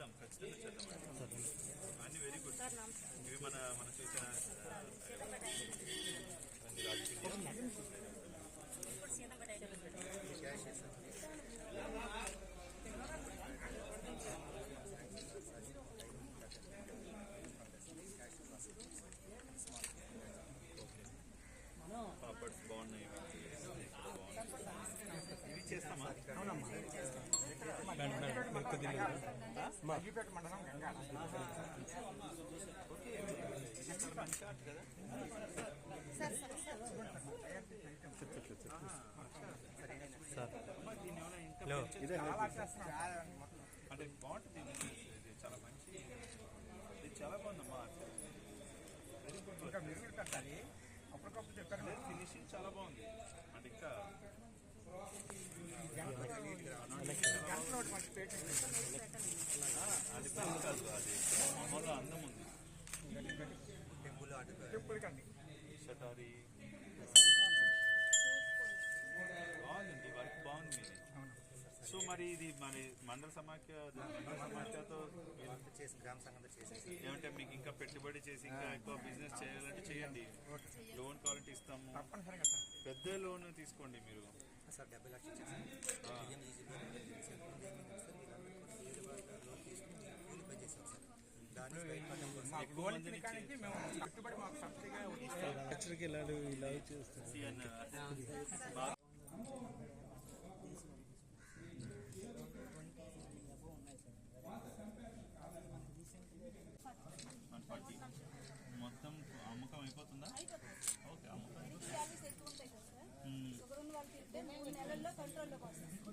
చేద్దాం ఖచ్చితంగా చేద్దాం అన్ని వెరీ గుడ్ ఇవి మన మన చూసిన పాపడ్స్ బాగున్నాయి. ఇవి చేస్తామా? అగ్గిపేట మండలం అంటే బాగుంటుంది ఇది. చాలా మంచి ఇది చాలా బాగుందమ్మా ఇంకా మెరుగులు పెట్టాలి అప్పటికప్పుడు చెప్పారు ఫినిషింగ్ చాలా బాగుంది అంటే ఇంకా షటారి బాగుందండి వర్క్ బాగుంది సో మరి ఇది మరి మండల సమాఖ్య మండల సమాఖ్యతో చేసి గ్రామ సంఘంతో చేసేసి ఏమంటే మీకు ఇంకా పెట్టుబడి చేసి ఇంకా ఎక్కువ బిజినెస్ చేయాలంటే చేయండి. లోన్ కావాలంటే ఇస్తాము. పెద్ద లోన్ తీసుకోండి మీరు. సార్ డెబ్బై లక్షలు చేశాను బియ్యం ఈజీగా కూలి పని చేసాం సార్ దాన్ని బయటపడడం కోసం మా గోల్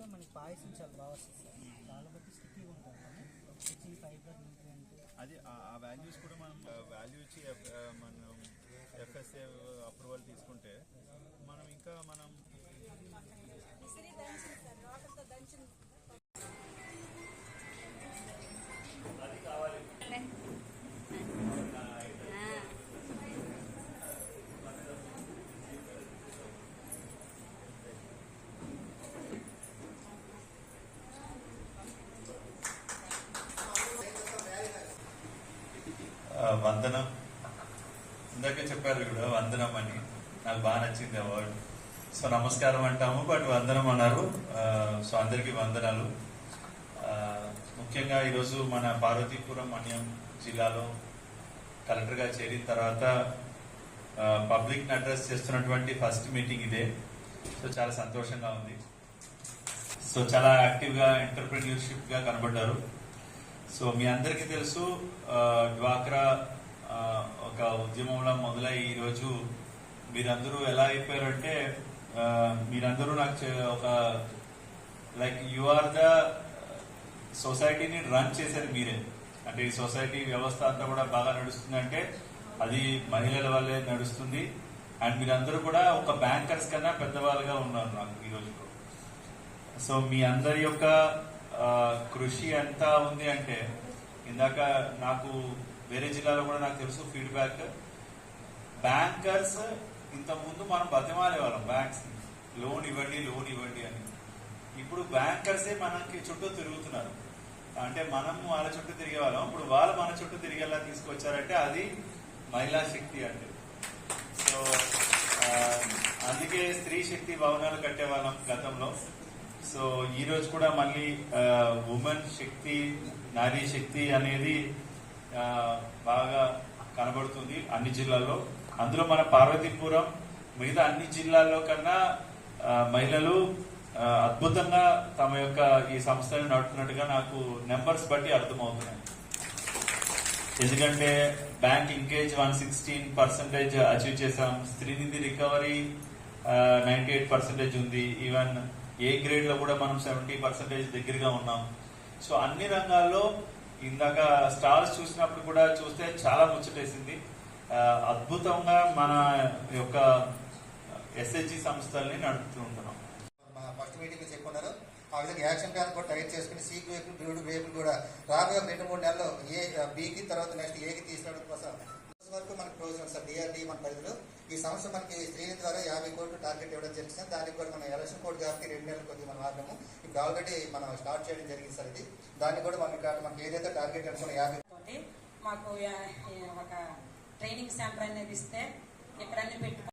మనకి పాయసం చాలా బాగా వస్తుంది సార్. దాన్ని బట్టి స్టిక్కీగా ఉంటుంది రుచి ఫైబర్ న్యూట్రియంట్ అది ఆ- వాల్యూస్ కూడా మనం వాల్యూ ఇచ్చి మనం ఎఫ్ఎస్ఏ అప్రూవల్ తీసుకుంటే మనం ఇంకా మనం వందనం. ఇందాకే చెప్పారు కూడా వందనం అని. నాకు బాగా నచ్చింది అవార్డు సో నమస్కారం అంటాము బట్ వందనం అన్నారు. సో అందరికీ వందనాలు. ముఖ్యంగా ఈరోజు మన పార్వతీపురం మన్యం జిల్లాలో కలెక్టర్గా చేరిన తర్వాత పబ్లిక్ అడ్రస్ చేస్తున్నటువంటి ఫస్ట్ మీటింగ్ ఇదే. సో చాలా సంతోషంగా ఉంది. సో చాలా యాక్టివ్గా ఎంటర్ప్రెన్యూర్షిప్గా కనబడ్డారు. సో మీ అందరికీ తెలుసు డ్వాక్రా ఒక ఉద్యమంలో మొదలై ఈరోజు మీరందరూ ఎలా అయిపోయారంటే మీరందరూ నాకు చే- ఒక లైక్ యు ఆర్ ద సొసైటీని రన్ చేశారు మీరే. అంటే ఈ సొసైటీ వ్యవస్థ అంతా కూడా బాగా నడుస్తుందంటే అది మహిళల వల్లే నడుస్తుంది. అండ్ మీరందరూ కూడా ఒక బ్యాంకర్స్ కన్నా పెద్దవాళ్ళుగా ఉన్నారు నాకు ఈరోజు సో మీ అందరి యొక్క కృషి ఎంత ఉంది అంటే ఇందాక నాకు వేరే జిల్లాలో కూడా నాకు తెలుసు ఫీడ్బ్యాక్ బ్యాంకర్స్ ఇంత ముందు మనం బతిమాలే వాళ్ళం బ్యాంక్స్ లోన్ ఇవ్వండి లోన్ ఇవ్వండి అని. ఇప్పుడు బ్యాంకర్సే మనకి చుట్టూ తిరుగుతున్నారు. అంటే మనం వాళ్ళ చుట్టూ తిరిగే వాళ్ళం. ఇప్పుడు వాళ్ళు మన చుట్టూ తిరిగేలా తీసుకొచ్చారంటే అది మహిళా శక్తి అంటే సో అందుకే స్త్రీ శక్తి భవనాలు కట్టేవాళ్ళం గతంలో. సో ఈ రోజు కూడా మళ్ళీ ఉమెన్ శక్తి నారీ శక్తి అనేది బాగా కనబడుతుంది అన్ని జిల్లాల్లో. అందులో మన పార్వతీపురం మిగతా అన్ని జిల్లాల్లో కన్నా మహిళలు అద్భుతంగా తమ యొక్క ఈ సంస్థను నడుపుతున్నట్టుగా నాకు నెంబర్స్ బట్టి అర్థమవుతున్నాయి. ఎందుకంటే bank linkage one sixteen percentage achieve చేసాం Streenidhi recovery ninety eight percentage ఉంది. ఈవెన్ ఏ గ్రేడ్లో కూడా మనం సెవెంటీ పర్సెంటేజ్ దగ్గరగా ఉన్నాం. సో అన్ని రంగాల్లో ఇందాక స్టార్స్ చూసినప్పుడు కూడా చూస్తే చాలా ముచ్చటేసింది. అద్భుతంగా మన యొక్క ఎస్హెచ్జి సంస్థల్ని నడుపుతూ ఉంటున్నాం. ఫస్ట్ మీటింగ్ చెప్పుకున్నారు. ఆ విధంగా యాక్షన్ ప్లాన్ కూడా తయారు చేసుకుని సి గ్రేపులు బీడు గ్రేపులు కూడా రాబోయే రెండు మూడు నెలల్లో ఏ బీకి తర్వాత నెక్స్ట్ ఏకి తీసుకురావడం కోసం వరకు మనకు ప్రయోజనం సార్. డిఆర్డి మన పరిధిలో. ఈ సంవత్సరం మనకి స్త్రీల ద్వారా యాభై కోట్లు టార్గెట్ ఇవ్వడం జరిగింది దానికి కూడా మన ఎలక్షన్ కోడ్ కాబట్టి రెండు నెలల కొద్దిగా మనం ఆడము ఇప్పుడు ఆల్రెడీ మనం స్టార్ట్ చేయడం జరిగింది సార్ ఇది. దాన్ని కూడా మనకి ఇక్కడ మనకి ఏదైతే టార్గెట్ అనుకున్న యాభై మాకు ఒక ట్రైనింగ్ సెంటర్ అనేది ఇస్తే ఇక్కడ పెట్టుకో